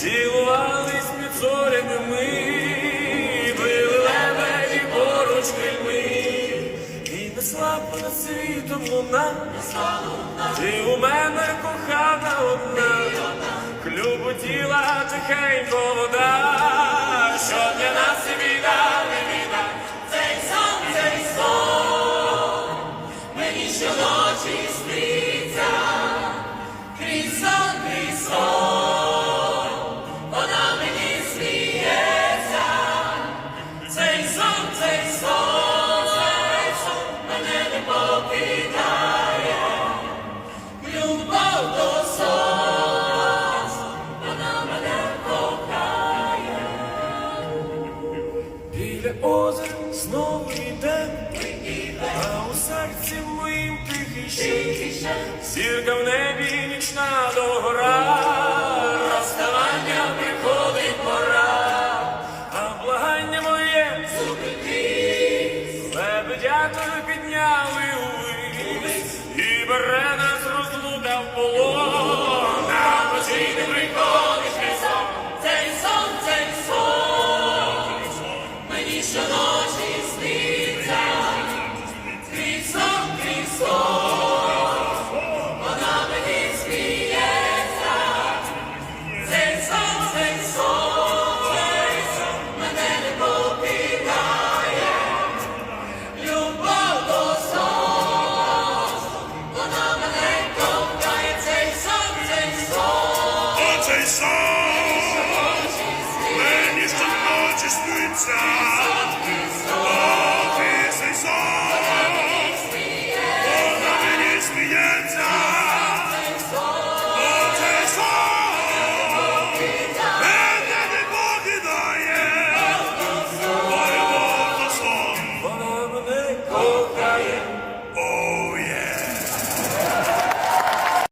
цілувались під зоряними, били лебеді поруч крильми, і несла понад світом луна, ти у мене кохана одна, клюботіла тихенько вода, що для нас і війна, не війна, цей сон, цей сон, мені щоночі сниться, Біля озера знову йде, а у серці моїм тихий ще, зірка в небі нічна догора, розставання приходить пора, а благання моє зупинись, лебедятою підняли увись, і бере son.